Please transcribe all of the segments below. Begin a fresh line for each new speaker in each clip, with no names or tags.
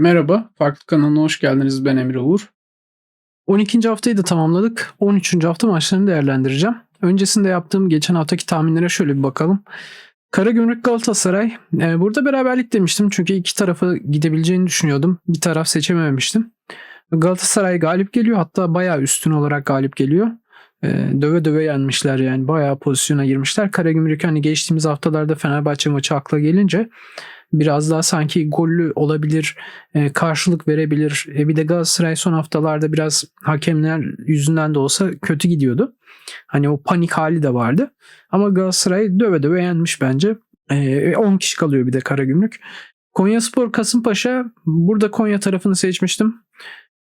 Merhaba, Farklı kanalına hoş geldiniz. Ben Emre Uğur. 12. haftayı da tamamladık. 13. hafta maçlarını değerlendireceğim. Öncesinde yaptığım geçen haftaki tahminlere şöyle bir bakalım. Karagümrük Galatasaray. Ee, burada beraberlik demiştim çünkü iki tarafa gidebileceğini düşünüyordum. Bir taraf seçememiştim. Galatasaray galip geliyor hatta bayağı üstün olarak galip geliyor. Ee, döve döve yenmişler yani bayağı pozisyona girmişler. Karagümrük hani geçtiğimiz haftalarda Fenerbahçe maçı akla gelince biraz daha sanki gollü olabilir, e, karşılık verebilir. E, bir de Galatasaray son haftalarda biraz hakemler yüzünden de olsa kötü gidiyordu. Hani o panik hali de vardı. Ama Galatasaray döve döve yenmiş bence. E, 10 kişi kalıyor bir de Karagümrük. Konya Spor Kasımpaşa burada Konya tarafını seçmiştim.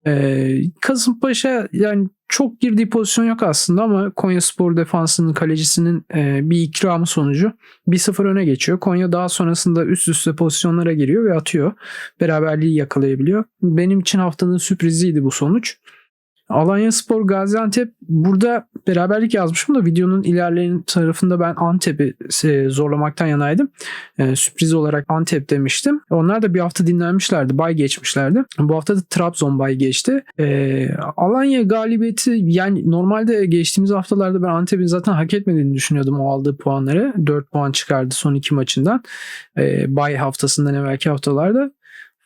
Ee, Kasımpaşa yani çok girdiği pozisyon yok aslında ama Konya Spor defansının kalecisinin e, bir ikramı sonucu 1-0 öne geçiyor. Konya daha sonrasında üst üste pozisyonlara giriyor ve atıyor. Beraberliği yakalayabiliyor. Benim için haftanın sürpriziydi bu sonuç. Alanya Spor Gaziantep burada beraberlik yazmışım da videonun ilerleyen tarafında ben Antep'i e, zorlamaktan yanaydım. Ee, sürpriz olarak Antep demiştim. Onlar da bir hafta dinlenmişlerdi. Bay geçmişlerdi. Bu hafta da Trabzon bay geçti. Ee, Alanya galibiyeti yani normalde geçtiğimiz haftalarda ben Antep'in zaten hak etmediğini düşünüyordum o aldığı puanları. 4 puan çıkardı son iki maçından. Ee, bay haftasından evvelki haftalarda.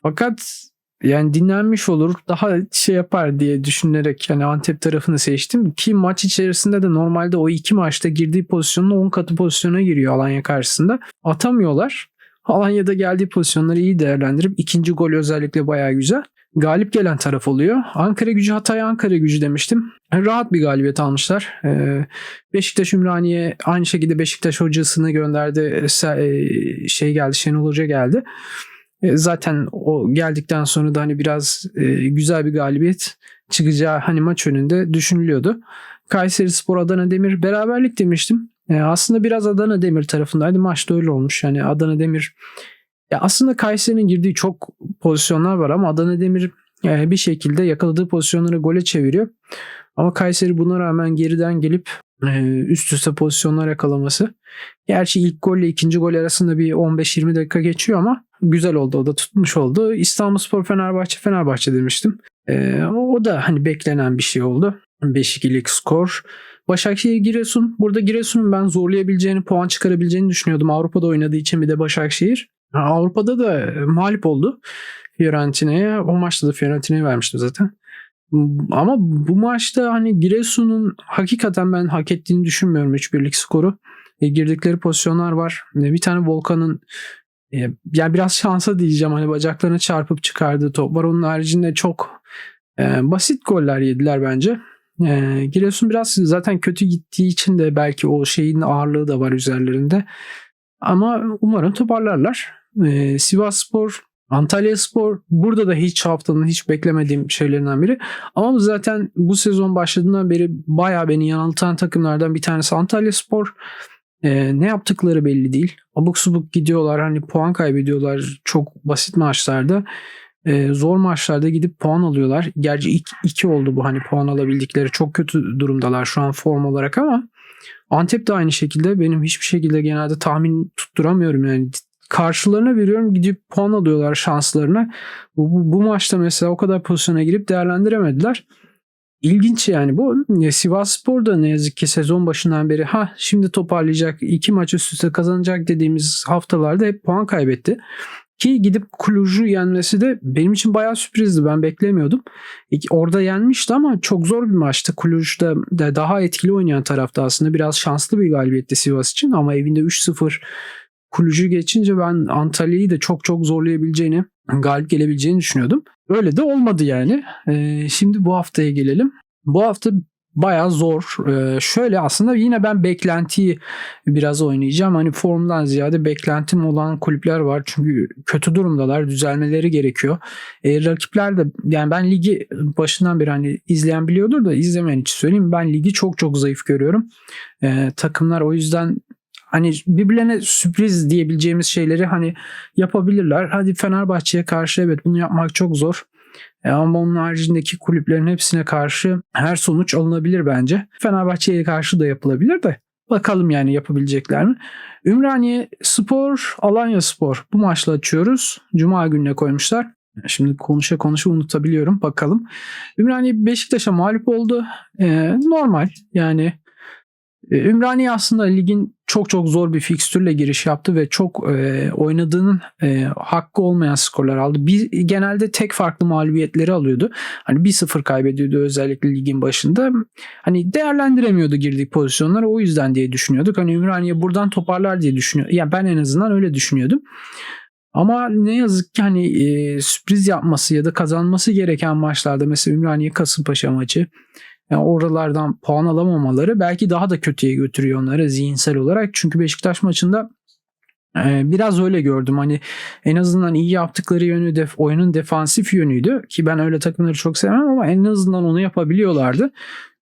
Fakat yani dinlenmiş olur daha şey yapar diye düşünerek yani Antep tarafını seçtim ki maç içerisinde de normalde o iki maçta girdiği pozisyonun 10 katı pozisyona giriyor Alanya karşısında. Atamıyorlar. Alanya'da geldiği pozisyonları iyi değerlendirip ikinci gol özellikle bayağı güzel. Galip gelen taraf oluyor. Ankara gücü Hatay Ankara gücü demiştim. Rahat bir galibiyet almışlar. Ee, Beşiktaş Ümraniye aynı şekilde Beşiktaş hocasını gönderdi. Şey geldi Şenol Hoca geldi. E, zaten o geldikten sonra da hani biraz e, güzel bir galibiyet çıkacağı hani maç önünde düşünülüyordu. Kayseri Spor Adana Demir beraberlik demiştim. E, aslında biraz Adana Demir tarafındaydı. Maçta öyle olmuş. Yani Adana Demir ya aslında Kayseri'nin girdiği çok pozisyonlar var ama Adana Demir bir şekilde yakaladığı pozisyonları gole çeviriyor. Ama Kayseri buna rağmen geriden gelip üst üste pozisyonlar yakalaması. Gerçi ilk golle ikinci gol arasında bir 15-20 dakika geçiyor ama güzel oldu. O da tutmuş oldu. İstanbulspor Fenerbahçe Fenerbahçe demiştim. Ee, o da hani beklenen bir şey oldu. 5-2'lik skor. Başakşehir Giresun. Burada Giresun'un ben zorlayabileceğini, puan çıkarabileceğini düşünüyordum. Avrupa'da oynadığı için bir de Başakşehir. Avrupa'da da mağlup oldu Fiorentina'ya. O maçta da Fiorentina'ya vermişti zaten. Ama bu maçta hani Giresun'un hakikaten ben hak ettiğini düşünmüyorum 3-1'lik skoru. E, girdikleri pozisyonlar var. E, bir tane Volkan'ın e, yani biraz şansa diyeceğim hani bacaklarına çarpıp çıkardığı top var. Onun haricinde çok e, basit goller yediler bence. E, Giresun biraz zaten kötü gittiği için de belki o şeyin ağırlığı da var üzerlerinde. Ama umarım toparlarlar. E, Sivas Spor Antalya Spor burada da hiç haftanın hiç beklemediğim şeylerinden biri. Ama zaten bu sezon başladığından beri bayağı beni yanıltan takımlardan bir tanesi Antalya Spor. Ee, ne yaptıkları belli değil. Abuk subuk gidiyorlar hani puan kaybediyorlar çok basit maçlarda. Ee, zor maçlarda gidip puan alıyorlar. Gerçi iki, oldu bu hani puan alabildikleri çok kötü durumdalar şu an form olarak ama Antep de aynı şekilde benim hiçbir şekilde genelde tahmin tutturamıyorum yani karşılarına veriyorum gidip puan alıyorlar şanslarına. Bu, bu, bu maçta mesela o kadar pozisyona girip değerlendiremediler. İlginç yani bu. Sivas Spor da ne yazık ki sezon başından beri ha şimdi toparlayacak iki maç üst üste kazanacak dediğimiz haftalarda hep puan kaybetti. Ki gidip Cluj'u yenmesi de benim için bayağı sürprizdi. Ben beklemiyordum. Orada yenmişti ama çok zor bir maçtı. Cluj'da da daha etkili oynayan tarafta aslında. Biraz şanslı bir galibiyetti Sivas için ama evinde 3-0 Kulücü geçince ben Antalya'yı da çok çok zorlayabileceğini, galip gelebileceğini düşünüyordum. Öyle de olmadı yani. Ee, şimdi bu haftaya gelelim. Bu hafta bayağı zor. Ee, şöyle aslında yine ben beklentiyi biraz oynayacağım. Hani formdan ziyade beklentim olan kulüpler var. Çünkü kötü durumdalar. Düzelmeleri gerekiyor. Ee, rakipler de yani ben ligi başından beri hani izleyen biliyordur da izlemeyen için söyleyeyim. Ben ligi çok çok zayıf görüyorum. Ee, takımlar o yüzden hani birbirlerine sürpriz diyebileceğimiz şeyleri hani yapabilirler. Hadi Fenerbahçe'ye karşı evet bunu yapmak çok zor. E ama onun haricindeki kulüplerin hepsine karşı her sonuç alınabilir bence. Fenerbahçe'ye karşı da yapılabilir de bakalım yani yapabilecekler mi? Ümraniye Spor, Alanya Spor bu maçla açıyoruz. Cuma gününe koymuşlar. Şimdi konuşa konuşa unutabiliyorum. Bakalım. Ümraniye Beşiktaş'a mağlup oldu. Ee, normal. Yani e, Ümraniye aslında ligin çok çok zor bir fikstürle giriş yaptı ve çok e, oynadığının e, hakkı olmayan skorlar aldı. Bir, genelde tek farklı mağlubiyetleri alıyordu. Hani 1-0 kaybediyordu özellikle ligin başında. Hani değerlendiremiyordu girdiği pozisyonları o yüzden diye düşünüyorduk. Hani Ümraniye buradan toparlar diye düşünüyor. Yani ben en azından öyle düşünüyordum. Ama ne yazık ki hani e, sürpriz yapması ya da kazanması gereken maçlarda mesela Ümraniye Kasımpaşa maçı yani oralardan puan alamamaları belki daha da kötüye götürüyor onları zihinsel olarak. Çünkü Beşiktaş maçında e, biraz öyle gördüm. Hani en azından iyi yaptıkları yönü def, oyunun defansif yönüydü ki ben öyle takımları çok sevmem ama en azından onu yapabiliyorlardı.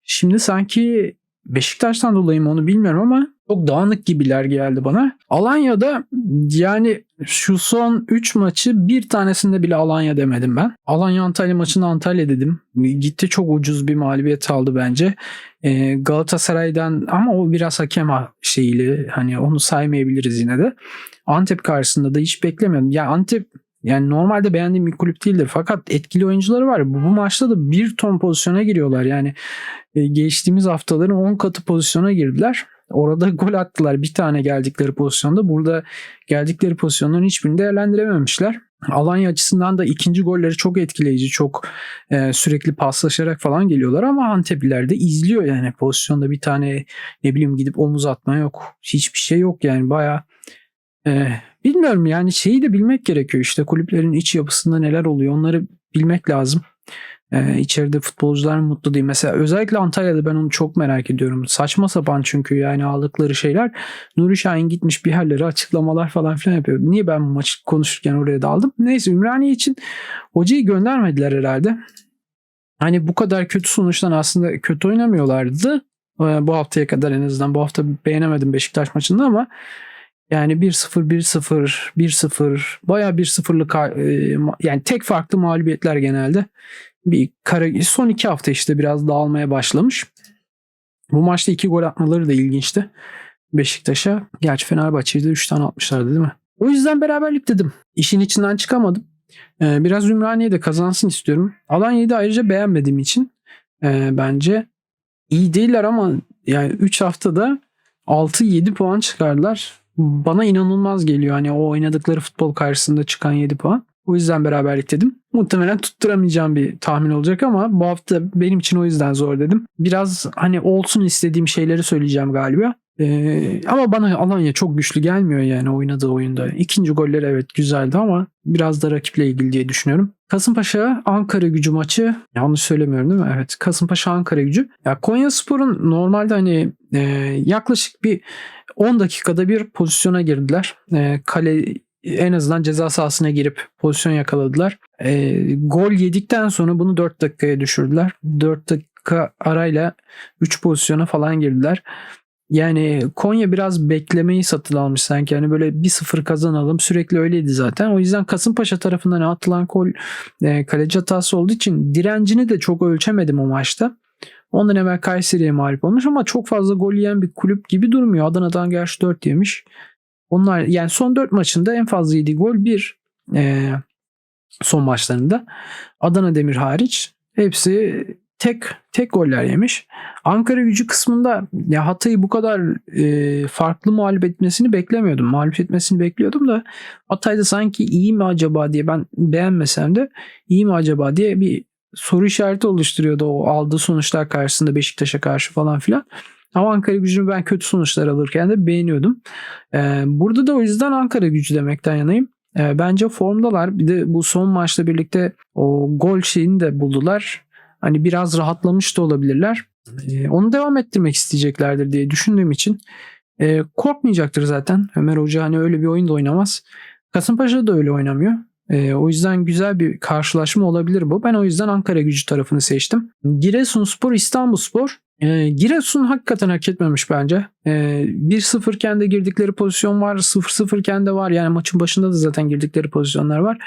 Şimdi sanki Beşiktaş'tan dolayı mı onu bilmiyorum ama çok dağınık gibiler geldi bana. Alanya'da yani şu son 3 maçı bir tanesinde bile Alanya demedim ben. Alanya Antalya maçında Antalya dedim. Gitti çok ucuz bir mağlubiyet aldı bence. Ee, Galatasaray'dan ama o biraz hakem şeyli hani onu saymayabiliriz yine de. Antep karşısında da hiç beklemiyordum. Ya Antep yani normalde beğendiğim bir kulüp değildir. Fakat etkili oyuncuları var. Bu, bu maçta da bir ton pozisyona giriyorlar. Yani e, geçtiğimiz haftaların 10 katı pozisyona girdiler. Orada gol attılar bir tane geldikleri pozisyonda. Burada geldikleri pozisyonların hiçbirini değerlendirememişler. Alanya açısından da ikinci golleri çok etkileyici. Çok e, sürekli paslaşarak falan geliyorlar ama Antepliler de izliyor yani pozisyonda bir tane ne bileyim gidip omuz atma yok. Hiçbir şey yok yani baya e, bilmiyorum yani şeyi de bilmek gerekiyor işte kulüplerin iç yapısında neler oluyor onları bilmek lazım. Ee, içeride futbolcular mutlu değil. Mesela özellikle Antalya'da ben onu çok merak ediyorum. Saçma sapan çünkü yani aldıkları şeyler. Nuri Şahin gitmiş bir yerlere açıklamalar falan filan yapıyor. Niye ben bu maçı konuşurken oraya daldım? Neyse Ümraniye için hocayı göndermediler herhalde. Hani bu kadar kötü sonuçtan aslında kötü oynamıyorlardı. Ee, bu haftaya kadar en azından bu hafta beğenemedim Beşiktaş maçında ama yani 1-0, 1-0, 1-0 baya 1-0'lık yani tek farklı mağlubiyetler genelde bir kara, son iki hafta işte biraz dağılmaya başlamış. Bu maçta iki gol atmaları da ilginçti. Beşiktaş'a. Gerçi Fenerbahçe'de de 3 tane atmışlardı değil mi? O yüzden beraberlik dedim. İşin içinden çıkamadım. Ee, biraz Ümraniye de kazansın istiyorum. Alanya'yı da ayrıca beğenmediğim için e, bence iyi değiller ama yani 3 haftada 6-7 puan çıkardılar. Bana inanılmaz geliyor hani o oynadıkları futbol karşısında çıkan 7 puan. O yüzden beraberlik dedim. Muhtemelen tutturamayacağım bir tahmin olacak ama bu hafta benim için o yüzden zor dedim. Biraz hani olsun istediğim şeyleri söyleyeceğim galiba. Ee, ama bana Alanya çok güçlü gelmiyor yani oynadığı oyunda. İkinci golleri evet güzeldi ama biraz da rakiple ilgili diye düşünüyorum. Kasımpaşa Ankara gücü maçı yanlış söylemiyorum değil mi? Evet Kasımpaşa Ankara gücü. Ya Konya Spor'un normalde hani e, yaklaşık bir 10 dakikada bir pozisyona girdiler. E, kale en azından ceza sahasına girip pozisyon yakaladılar. E, gol yedikten sonra bunu 4 dakikaya düşürdüler. 4 dakika arayla 3 pozisyona falan girdiler. Yani Konya biraz beklemeyi satın almış sanki. Yani böyle 1-0 kazanalım sürekli öyleydi zaten. O yüzden Kasımpaşa tarafından atılan gol e, kaleci hatası olduğu için direncini de çok ölçemedim o maçta. Ondan evvel Kayseri'ye mağlup olmuş ama çok fazla gol yiyen bir kulüp gibi durmuyor. Adana'dan gerçi 4 yemiş. Onlar yani son 4 maçında en fazla yediği gol 1 e, son maçlarında. Adana Demir hariç hepsi tek tek goller yemiş. Ankara gücü kısmında ya Hatay'ı bu kadar e, farklı mağlup etmesini beklemiyordum. Mağlup etmesini bekliyordum da Hatay'da sanki iyi mi acaba diye ben beğenmesem de iyi mi acaba diye bir soru işareti oluşturuyordu o aldığı sonuçlar karşısında Beşiktaş'a karşı falan filan. Ama Ankara gücünü ben kötü sonuçlar alırken de beğeniyordum. Ee, burada da o yüzden Ankara gücü demekten yanayım. Ee, bence formdalar. Bir de bu son maçla birlikte o gol şeyini de buldular. Hani biraz rahatlamış da olabilirler. Ee, onu devam ettirmek isteyeceklerdir diye düşündüğüm için korkmayacaktır zaten. Ömer Hoca hani öyle bir oyun da oynamaz. Kasımpaşa da öyle oynamıyor. O yüzden güzel bir karşılaşma olabilir bu. Ben o yüzden Ankara gücü tarafını seçtim. Giresunspor, İstanbulspor. E, Giresun hakikaten hak etmemiş bence. E, 1-0 iken de girdikleri pozisyon var. 0-0 iken de var. Yani maçın başında da zaten girdikleri pozisyonlar var.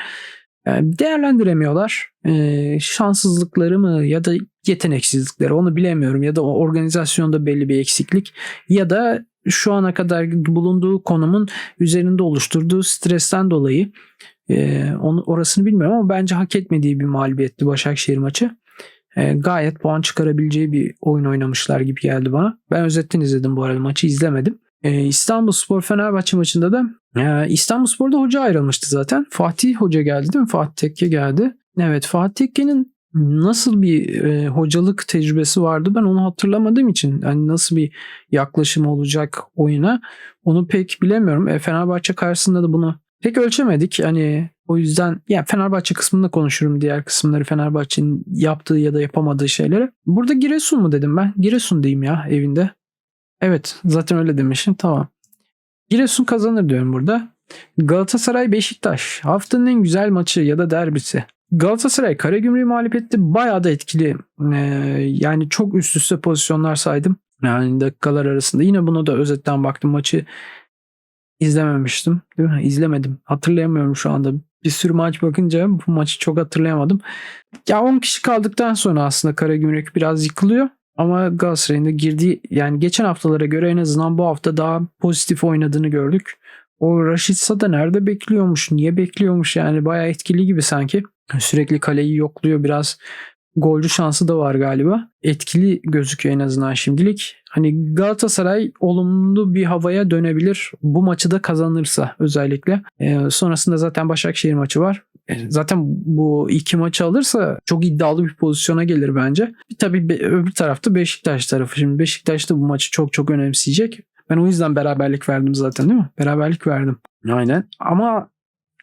E, değerlendiremiyorlar. E, şanssızlıkları mı ya da yeteneksizlikleri onu bilemiyorum. Ya da o organizasyonda belli bir eksiklik. Ya da şu ana kadar bulunduğu konumun üzerinde oluşturduğu stresten dolayı Ee, onu orasını bilmiyorum ama bence hak etmediği bir mağlubiyetti Başakşehir maçı. Ee, gayet puan çıkarabileceği bir oyun oynamışlar gibi geldi bana. Ben özetten izledim bu arada maçı izlemedim. Ee, İstanbul Spor Fenerbahçe maçında da e, İstanbul Spor'da hoca ayrılmıştı zaten. Fatih Hoca geldi değil mi? Fatih Tekke geldi. Evet Fatih Tekke'nin nasıl bir e, hocalık tecrübesi vardı ben onu hatırlamadığım için yani nasıl bir yaklaşım olacak oyuna onu pek bilemiyorum. E, Fenerbahçe karşısında da bunu pek ölçemedik. Hani o yüzden ya Fenerbahçe kısmında konuşurum diğer kısımları Fenerbahçe'nin yaptığı ya da yapamadığı şeyleri. Burada Giresun mu dedim ben? Giresun diyeyim ya evinde. Evet zaten öyle demişim tamam. Giresun kazanır diyorum burada. Galatasaray Beşiktaş haftanın en güzel maçı ya da derbisi. Galatasaray Karagümrük'ü mağlup etti. Bayağı da etkili. Ee, yani çok üst üste pozisyonlar saydım. Yani dakikalar arasında. Yine buna da özetten baktım. Maçı izlememiştim. Değil mi? İzlemedim. Hatırlayamıyorum şu anda. Bir sürü maç bakınca bu maçı çok hatırlayamadım. Ya 10 kişi kaldıktan sonra aslında Karagümrük biraz yıkılıyor. Ama Galatasaray'ın da girdiği yani geçen haftalara göre en azından bu hafta daha pozitif oynadığını gördük. O Raşitsa da nerede bekliyormuş? Niye bekliyormuş? Yani bayağı etkili gibi sanki. Sürekli kaleyi yokluyor biraz. Golcü şansı da var galiba. Etkili gözüküyor en azından şimdilik. Hani Galatasaray olumlu bir havaya dönebilir. Bu maçı da kazanırsa özellikle. Ee, sonrasında zaten Başakşehir maçı var. Ee, zaten bu iki maçı alırsa çok iddialı bir pozisyona gelir bence. Tabii be, öbür tarafta Beşiktaş tarafı. Şimdi Beşiktaş da bu maçı çok çok önemseyecek. Ben o yüzden beraberlik verdim zaten değil mi? Beraberlik verdim. Aynen. Ama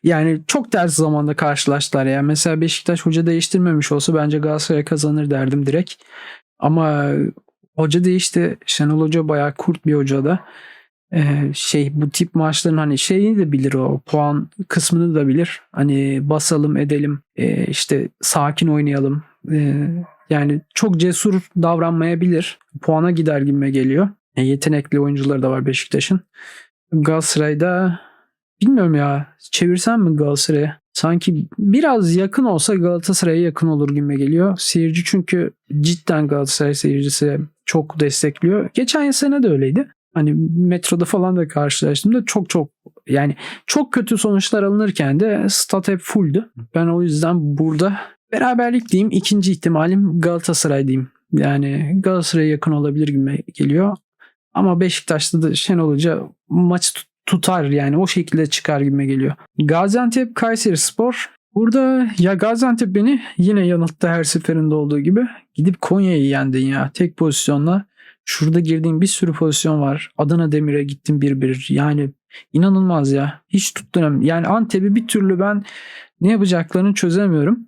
yani çok ters zamanda karşılaştılar ya. Mesela Beşiktaş hoca değiştirmemiş olsa bence Galatasaray kazanır derdim direkt. Ama hoca değişti. Şenol Hoca bayağı kurt bir hoca da. Ee, şey bu tip maçların hani şeyini de bilir o puan kısmını da bilir. Hani basalım edelim ee, işte sakin oynayalım. Ee, yani çok cesur davranmayabilir. Puana gider gibime geliyor. E, yetenekli oyuncuları da var Beşiktaş'ın. Galatasaray'da bilmiyorum ya çevirsem mi Galatasaray'a? Sanki biraz yakın olsa Galatasaray'a yakın olur gibi geliyor. Seyirci çünkü cidden Galatasaray seyircisi çok destekliyor. Geçen sene de öyleydi. Hani metroda falan da karşılaştığımda çok çok yani çok kötü sonuçlar alınırken de stat hep fulldü. Ben o yüzden burada beraberlik diyeyim. ikinci ihtimalim Galatasaray diyeyim. Yani Galatasaray'a yakın olabilir gibi geliyor. Ama Beşiktaş'ta da Şenol Hoca maçı tutar yani o şekilde çıkar gibi geliyor. Gaziantep Kayseri Spor. Burada ya Gaziantep beni yine yanılttı her seferinde olduğu gibi. Gidip Konya'yı yendin ya tek pozisyonla. Şurada girdiğim bir sürü pozisyon var. Adana Demir'e gittim bir bir. Yani inanılmaz ya. Hiç tutturam. Yani Antep'i bir türlü ben ne yapacaklarını çözemiyorum.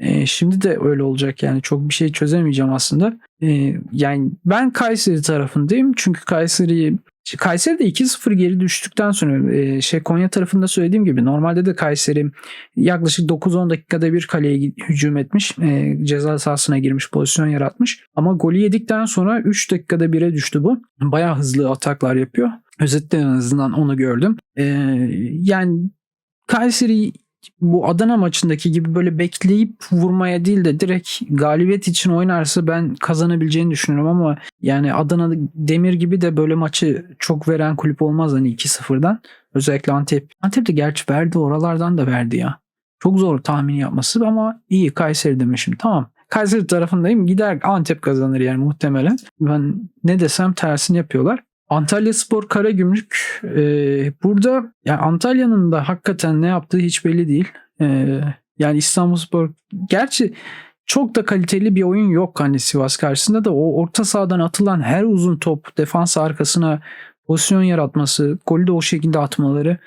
E, şimdi de öyle olacak yani çok bir şey çözemeyeceğim aslında. E, yani ben Kayseri tarafındayım çünkü Kayseri'yi Kayseri de 2-0 geri düştükten sonra e, şey Konya tarafında söylediğim gibi normalde de Kayseri yaklaşık 9-10 dakikada bir kaleye hücum etmiş. E, ceza sahasına girmiş pozisyon yaratmış. Ama golü yedikten sonra 3 dakikada 1'e düştü bu. Bayağı hızlı ataklar yapıyor. Özetten en azından onu gördüm. E, yani Kayseri bu Adana maçındaki gibi böyle bekleyip vurmaya değil de direkt galibiyet için oynarsa ben kazanabileceğini düşünüyorum ama yani Adana Demir gibi de böyle maçı çok veren kulüp olmaz hani 2-0'dan. Özellikle Antep. Antep de gerçi verdi oralardan da verdi ya. Çok zor tahmin yapması ama iyi Kayseri demişim. Tamam. Kayseri tarafındayım. Gider Antep kazanır yani muhtemelen. Ben ne desem tersini yapıyorlar. Antalya Spor Karagümrük e, burada yani Antalya'nın da hakikaten ne yaptığı hiç belli değil. E, yani İstanbul Spor gerçi çok da kaliteli bir oyun yok hani Sivas karşısında da o orta sahadan atılan her uzun top defans arkasına pozisyon yaratması, golü de o şekilde atmaları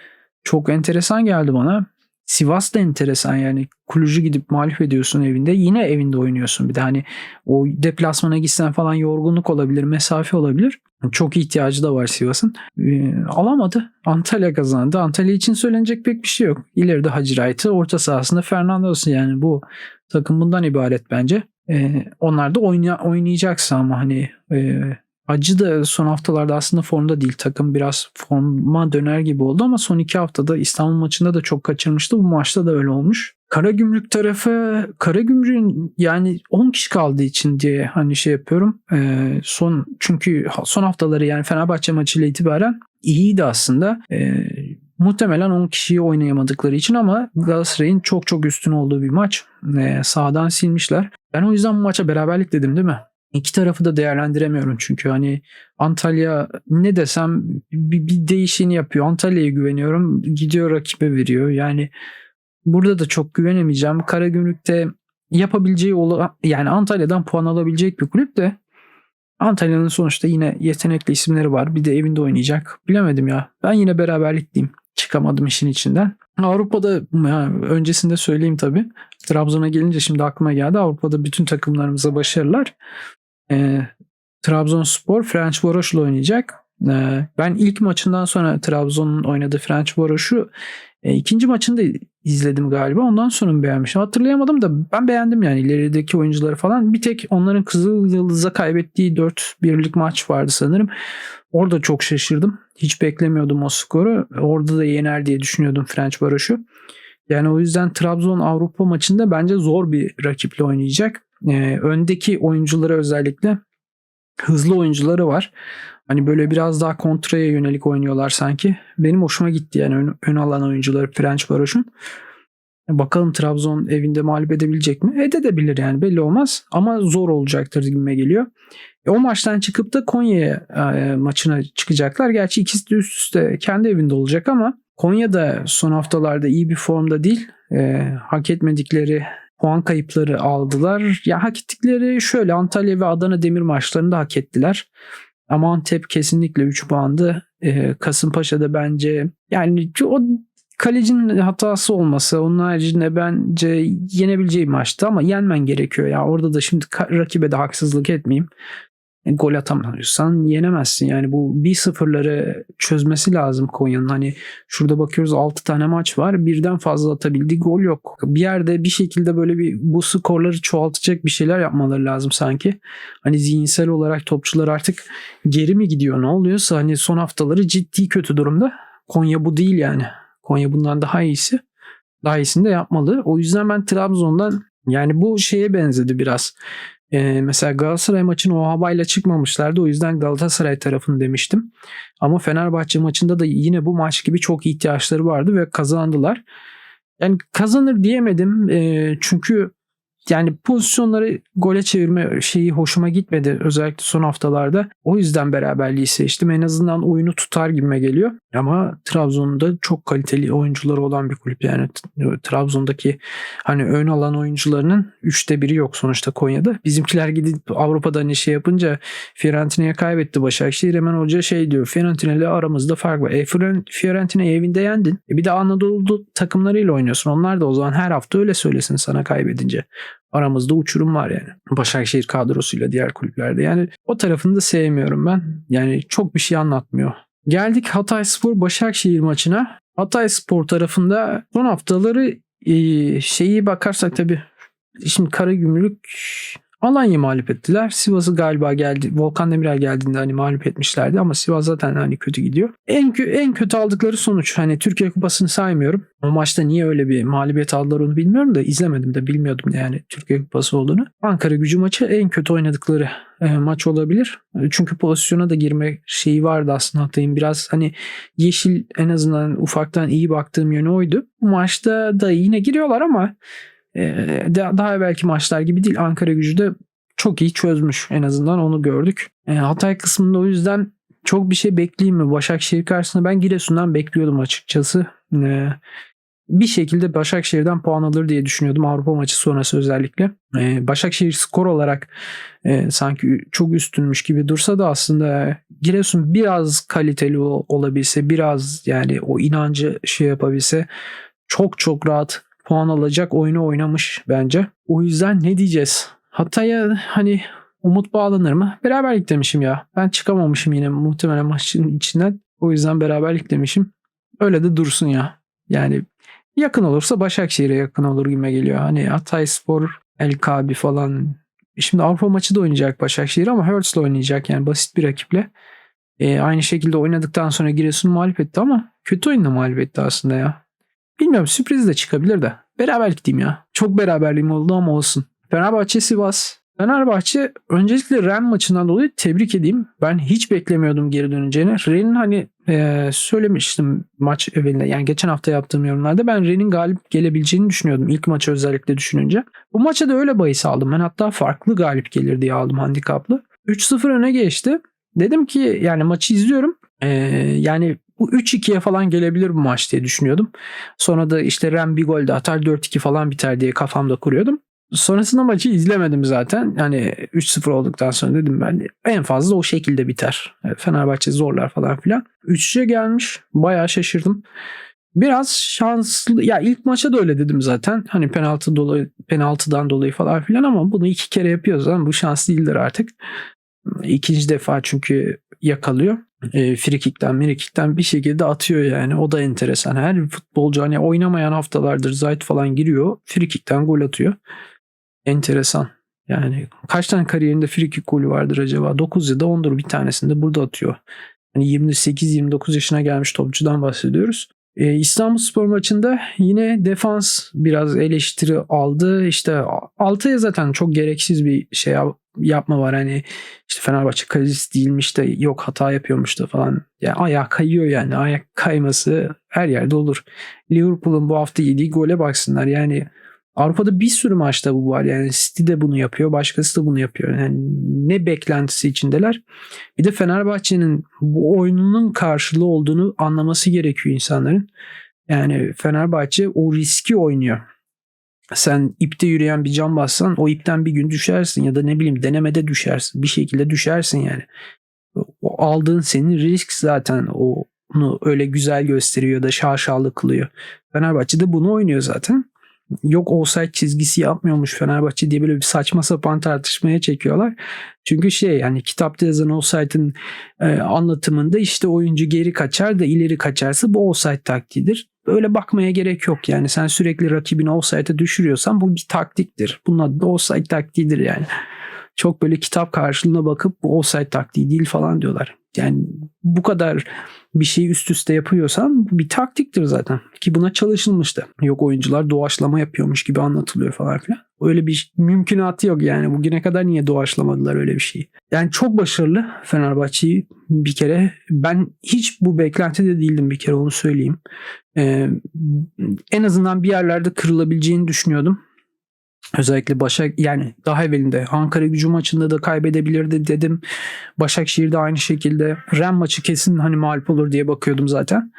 çok enteresan geldi bana. Sivas da enteresan yani Kulücü gidip mağlup ediyorsun evinde yine evinde oynuyorsun bir de hani o deplasmana gitsen falan yorgunluk olabilir mesafe olabilir çok ihtiyacı da var Sivas'ın ee, alamadı Antalya kazandı Antalya için söylenecek pek bir şey yok ileride Hacı Wright'ı orta sahasında Fernando'su yani bu takım bundan ibaret bence ee, onlar da oyna, oynayacaksa ama hani e, Hacı da son haftalarda aslında formda değil. Takım biraz forma döner gibi oldu ama son iki haftada İstanbul maçında da çok kaçırmıştı. Bu maçta da öyle olmuş. Karagümrük tarafı Karagümrük'ün yani 10 kişi kaldığı için diye hani şey yapıyorum. Ee, son çünkü son haftaları yani Fenerbahçe maçıyla itibaren iyiydi aslında. Ee, Muhtemelen 10 kişiyi oynayamadıkları için ama Galatasaray'ın çok çok üstün olduğu bir maç. Ee, sağdan silmişler. Ben o yüzden bu maça beraberlik dedim değil mi? İki tarafı da değerlendiremiyorum çünkü hani Antalya ne desem bir, bir değişini yapıyor. Antalya'ya güveniyorum. Gidiyor rakibe veriyor. Yani burada da çok güvenemeyeceğim. Karagümrük'te yapabileceği ola, yani Antalya'dan puan alabilecek bir kulüp de Antalya'nın sonuçta yine yetenekli isimleri var. Bir de evinde oynayacak. Bilemedim ya. Ben yine beraberlik diyeyim. Çıkamadım işin içinden. Avrupa'da öncesinde söyleyeyim tabii. Trabzon'a gelince şimdi aklıma geldi. Avrupa'da bütün takımlarımıza başarılar. Ee, Trabzonspor French Varoş'la oynayacak. Ee, ben ilk maçından sonra Trabzon'un oynadığı French Varoş'u e, ikinci maçını da izledim galiba. Ondan sonra mı beğenmişim? Hatırlayamadım da ben beğendim yani ilerideki oyuncuları falan. Bir tek onların Kızıl Yıldız'a kaybettiği 4-1'lik maç vardı sanırım. Orada çok şaşırdım. Hiç beklemiyordum o skoru. Orada da yener diye düşünüyordum French Varoş'u. Yani o yüzden Trabzon Avrupa maçında bence zor bir rakiple oynayacak. Ee, öndeki oyuncuları özellikle hızlı oyuncuları var. Hani böyle biraz daha kontraya yönelik oynuyorlar sanki. Benim hoşuma gitti yani ön, ön alan oyuncuları French Varoş'un. Bakalım Trabzon evinde mağlup edebilecek mi? Edebilir yani belli olmaz. Ama zor olacaktır gibime geliyor. E, o maçtan çıkıp da Konya e, maçına çıkacaklar. Gerçi ikisi de üst üste kendi evinde olacak ama Konya da son haftalarda iyi bir formda değil. E, hak etmedikleri puan kayıpları aldılar. Ya hak ettikleri şöyle Antalya ve Adana Demir maçlarında hak ettiler. Ama Antep kesinlikle 3 puandı. Ee, Kasımpaşa'da bence yani o kalecinin hatası olmasa onun haricinde bence yenebileceği maçtı ama yenmen gerekiyor ya. Orada da şimdi rakibe de haksızlık etmeyeyim. Gol atamıyorsan yenemezsin. Yani bu 1-0'ları çözmesi lazım Konya'nın. Hani şurada bakıyoruz 6 tane maç var. Birden fazla atabildiği gol yok. Bir yerde bir şekilde böyle bir bu skorları çoğaltacak bir şeyler yapmaları lazım sanki. Hani zihinsel olarak topçular artık geri mi gidiyor ne oluyorsa hani son haftaları ciddi kötü durumda. Konya bu değil yani. Konya bundan daha iyisi. Daha iyisini de yapmalı. O yüzden ben Trabzon'dan yani bu şeye benzedi biraz. Ee, mesela Galatasaray maçını o havayla çıkmamışlardı. O yüzden Galatasaray tarafını demiştim. Ama Fenerbahçe maçında da yine bu maç gibi çok ihtiyaçları vardı ve kazandılar. Yani kazanır diyemedim. E, çünkü yani pozisyonları gole çevirme şeyi hoşuma gitmedi özellikle son haftalarda. O yüzden beraberliği seçtim. En azından oyunu tutar gibime geliyor. Ama Trabzon'da çok kaliteli oyuncuları olan bir kulüp. Yani Trabzon'daki hani ön alan oyuncularının üçte biri yok sonuçta Konya'da. Bizimkiler gidip Avrupa'da hani şey yapınca Fiorentina'ya kaybetti Başakşehir. Hemen hoca şey diyor Fiorentina ile aramızda fark var. E Fiorentina'yı evinde yendin. E bir de Anadolu takımlarıyla oynuyorsun. Onlar da o zaman her hafta öyle söylesin sana kaybedince aramızda uçurum var yani. Başakşehir kadrosuyla diğer kulüplerde. Yani o tarafını da sevmiyorum ben. Yani çok bir şey anlatmıyor. Geldik Hatay Spor Başakşehir maçına. Hatay Spor tarafında son haftaları şeyi bakarsak tabii şimdi Karagümrük Alanya mağlup ettiler. Sivas'ı galiba geldi. Volkan Demirel geldiğinde hani mağlup etmişlerdi ama Sivas zaten hani kötü gidiyor. En, en kötü aldıkları sonuç hani Türkiye Kupası'nı saymıyorum. O maçta niye öyle bir mağlubiyet aldılar onu bilmiyorum da izlemedim de bilmiyordum yani Türkiye Kupası olduğunu. Ankara gücü maçı en kötü oynadıkları e, maç olabilir. Çünkü pozisyona da girme şeyi vardı aslında Hatay'ın biraz hani yeşil en azından ufaktan iyi baktığım yönü oydu. Bu maçta da yine giriyorlar ama daha belki maçlar gibi değil. Ankara gücü de çok iyi çözmüş. En azından onu gördük. Ee, Hatay kısmında o yüzden çok bir şey bekleyeyim mi? Başakşehir karşısında ben Giresun'dan bekliyordum açıkçası. Ee, bir şekilde Başakşehir'den puan alır diye düşünüyordum Avrupa maçı sonrası özellikle. Başakşehir skor olarak e, sanki çok üstünmüş gibi dursa da aslında Giresun biraz kaliteli olabilse, biraz yani o inancı şey yapabilse çok çok rahat puan alacak oyunu oynamış bence. O yüzden ne diyeceğiz? Hatay'a hani umut bağlanır mı? Beraberlik demişim ya. Ben çıkamamışım yine muhtemelen maçın içinden. O yüzden beraberlik demişim. Öyle de dursun ya. Yani yakın olursa Başakşehir'e yakın olur gibi geliyor. Hani Hatay Spor, El Kabi falan. Şimdi Avrupa maçı da oynayacak Başakşehir ama Hertz'le oynayacak yani basit bir rakiple. E, aynı şekilde oynadıktan sonra Giresun mağlup etti ama kötü oyunla mağlup etti aslında ya. Bilmiyorum sürpriz de çıkabilir de. Beraberlik diyeyim ya. Çok beraberliğim oldu ama olsun. Fenerbahçe Sivas. Fenerbahçe öncelikle Ren maçından dolayı tebrik edeyim. Ben hiç beklemiyordum geri döneceğini. Ren'in hani e, söylemiştim maç evvelinde. Yani geçen hafta yaptığım yorumlarda ben Ren'in galip gelebileceğini düşünüyordum. İlk maçı özellikle düşününce. Bu maça da öyle bahis aldım. Ben hatta farklı galip gelir diye aldım handikaplı. 3-0 öne geçti. Dedim ki yani maçı izliyorum. Ee, yani bu 3-2'ye falan gelebilir bu maç diye düşünüyordum. Sonra da işte Ren bir gol de atar 4-2 falan biter diye kafamda kuruyordum. Sonrasında maçı izlemedim zaten. Yani 3-0 olduktan sonra dedim ben en fazla o şekilde biter. Fenerbahçe zorlar falan filan. 3'e gelmiş. Bayağı şaşırdım. Biraz şanslı ya ilk maça da öyle dedim zaten. Hani penaltı dolayı penaltıdan dolayı falan filan ama bunu iki kere yapıyoruz ama bu şans değildir artık. İkinci defa çünkü yakalıyor. E, frikikten mirikikten bir şekilde atıyor yani. O da enteresan. Her futbolcu hani oynamayan haftalardır Zayt falan giriyor. Frikikten gol atıyor. Enteresan. Yani kaç tane kariyerinde frikik golü vardır acaba? 9 ya da 10'dur bir tanesinde burada atıyor. Hani 28-29 yaşına gelmiş topçudan bahsediyoruz. Ee, İstanbul Spor maçında yine defans biraz eleştiri aldı. İşte Altay'a zaten çok gereksiz bir şey yapma var. Hani işte Fenerbahçe kalecisi değilmiş de yok hata yapıyormuş da falan. Yani ayağı kayıyor yani. Ayak kayması her yerde olur. Liverpool'un bu hafta yediği gole baksınlar. Yani Avrupa'da bir sürü maçta bu var. Yani City de bunu yapıyor. Başkası da bunu yapıyor. Yani ne beklentisi içindeler. Bir de Fenerbahçe'nin bu oyununun karşılığı olduğunu anlaması gerekiyor insanların. Yani Fenerbahçe o riski oynuyor. Sen ipte yürüyen bir cam bassan o ipten bir gün düşersin ya da ne bileyim denemede düşersin. Bir şekilde düşersin yani. O aldığın senin risk zaten o onu öyle güzel gösteriyor da şaşalı kılıyor. Fenerbahçe de bunu oynuyor zaten yok offside çizgisi yapmıyormuş Fenerbahçe diye böyle bir saçma sapan tartışmaya çekiyorlar. Çünkü şey yani kitapta yazan offside'ın e, anlatımında işte oyuncu geri kaçar da ileri kaçarsa bu offside taktiğidir. Böyle bakmaya gerek yok yani sen sürekli rakibini offside'e düşürüyorsan bu bir taktiktir. Bunun adı da offside taktiğidir yani. Çok böyle kitap karşılığına bakıp bu offside taktiği değil falan diyorlar. Yani bu kadar bir şeyi üst üste yapıyorsan bir taktiktir zaten. Ki buna çalışılmıştı. Yok oyuncular doğaçlama yapıyormuş gibi anlatılıyor falan filan. Öyle bir mümkünatı yok yani. Bugüne kadar niye doğaçlamadılar öyle bir şeyi? Yani çok başarılı Fenerbahçe'yi bir kere. Ben hiç bu beklentide değildim bir kere onu söyleyeyim. Ee, en azından bir yerlerde kırılabileceğini düşünüyordum. Özellikle Başak yani daha evvelinde Ankara gücü maçında da kaybedebilirdi dedim. Başakşehir'de aynı şekilde. Ren maçı kesin hani mağlup olur diye bakıyordum zaten.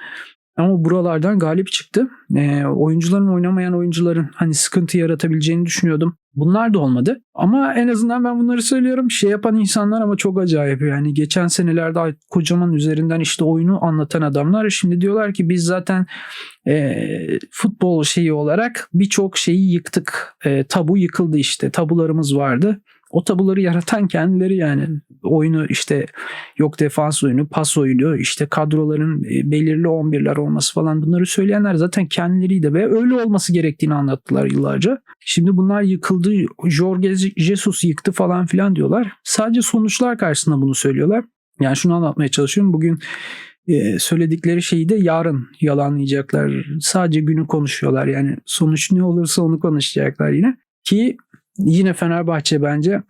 Ama buralardan galip çıktı. E, oyuncuların oynamayan oyuncuların hani sıkıntı yaratabileceğini düşünüyordum. Bunlar da olmadı. Ama en azından ben bunları söylüyorum. Şey yapan insanlar ama çok acayip. Yani geçen senelerde kocaman üzerinden işte oyunu anlatan adamlar şimdi diyorlar ki biz zaten e, futbol şeyi olarak birçok şeyi yıktık. E, tabu yıkıldı işte. Tabularımız vardı o tabuları yaratan kendileri yani oyunu işte yok defans oyunu, pas oyunu, işte kadroların e, belirli 11'ler olması falan bunları söyleyenler zaten kendileriydi ve öyle olması gerektiğini anlattılar yıllarca. Şimdi bunlar yıkıldı, Jorge Jesus yıktı falan filan diyorlar. Sadece sonuçlar karşısında bunu söylüyorlar. Yani şunu anlatmaya çalışıyorum. Bugün e, söyledikleri şeyi de yarın yalanlayacaklar. Sadece günü konuşuyorlar. Yani sonuç ne olursa onu konuşacaklar yine. Ki yine Fenerbahçe bence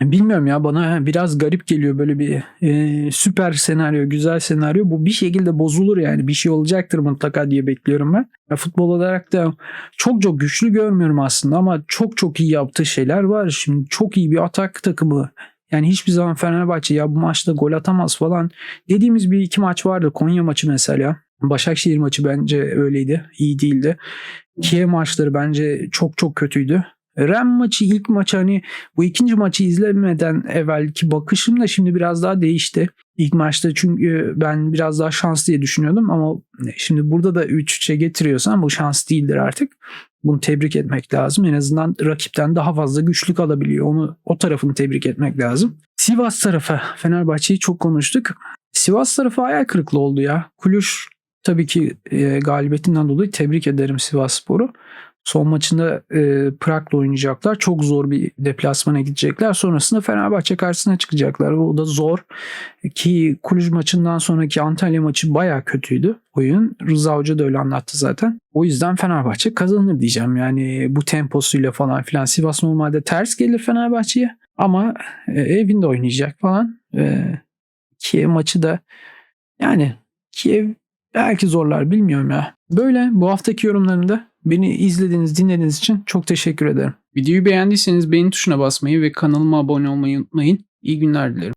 bilmiyorum ya bana biraz garip geliyor böyle bir e, süper senaryo, güzel senaryo. Bu bir şekilde bozulur yani bir şey olacaktır mutlaka diye bekliyorum ben. Ya, futbol olarak da çok çok güçlü görmüyorum aslında ama çok çok iyi yaptığı şeyler var. Şimdi çok iyi bir atak takımı. Yani hiçbir zaman Fenerbahçe ya bu maçta gol atamaz falan dediğimiz bir iki maç vardı. Konya maçı mesela. Başakşehir maçı bence öyleydi. iyi değildi. Kiev maçları bence çok çok kötüydü. Ren maçı ilk maç hani bu ikinci maçı izlemeden evvelki bakışım da şimdi biraz daha değişti. İlk maçta çünkü ben biraz daha şans diye düşünüyordum ama şimdi burada da 3-3'e getiriyorsan bu şans değildir artık. Bunu tebrik etmek lazım. En azından rakipten daha fazla güçlük alabiliyor. Onu o tarafını tebrik etmek lazım. Sivas tarafı Fenerbahçe'yi çok konuştuk. Sivas tarafı hayal kırıklığı oldu ya. Kulüş tabii ki e, galibiyetinden dolayı tebrik ederim Sivas Spor'u. Son maçında e, Prag'la oynayacaklar. Çok zor bir deplasmana gidecekler. Sonrasında Fenerbahçe karşısına çıkacaklar. O da zor. Ki Kulüc maçından sonraki Antalya maçı baya kötüydü oyun. Rıza Hoca da öyle anlattı zaten. O yüzden Fenerbahçe kazanır diyeceğim. Yani bu temposuyla falan filan. Sivas normalde ters gelir Fenerbahçe'ye. Ama e, evinde oynayacak falan. E, ki maçı da Yani Kiev belki zorlar bilmiyorum ya. Böyle bu haftaki yorumlarımda beni izlediğiniz dinlediğiniz için çok teşekkür ederim. Videoyu beğendiyseniz beğeni tuşuna basmayı ve kanalıma abone olmayı unutmayın. İyi günler dilerim.